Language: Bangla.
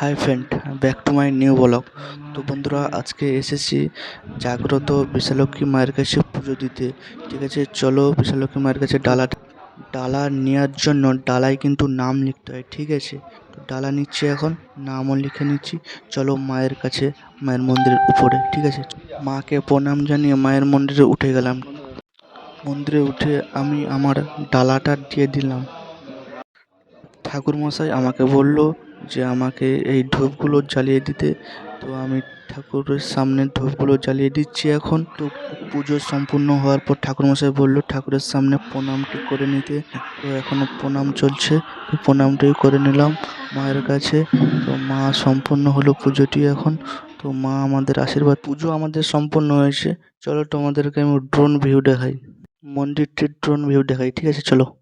Hi friend back to my new blog তো বন্ধুরা, আজকে এসেছি জাগ্রত বিশালক্ষী মায়ের কাছে পুজো দিতে। ঠিক আছে, চলো বিশালক্ষী মায়ের কাছে ডালা ডালা নেওয়ার জন্য ডালায় কিন্তু নাম লিখতে হয়, ঠিক আছে? তো ডালা নিচ্ছি এখন, নামও লিখে নিচ্ছি। চলো মায়ের কাছে, মায়ের মন্দিরের উপরে, ঠিক আছে? মাকে প্রণাম জানিয়ে মায়ের মন্দিরে উঠে গেলাম। মন্দিরে উঠে আমি আমার ডালাটা দিয়ে দিলাম। ঠাকুরমশাই আমাকে বলল যে আমাকে এই ধূপগুলো জ্বালিয়ে দিতে। তো আমি ঠাকুরের সামনে ধূপগুলো জ্বালিয়ে দিচ্ছি এখন। তো পুজো সম্পূর্ণ হওয়ার পর ঠাকুরমশাই বলল, ঠাকুরের সামনে প্রণামটি করে নিতে। তো এখনও প্রণাম চলছে। তো প্রণামটি করে নিলাম মায়ের কাছে। তো মা সম্পূর্ণ হলো পুজোটি এখন। তো মা আমাদের আশীর্বাদ, পুজো আমাদের সম্পূর্ণ হয়েছে। চলো তোমাদেরকে আমি ড্রোন ভিউ দেখাই। মন্দিরটির ড্রোন ভিউ দেখাই। ঠিক আছে, চলো।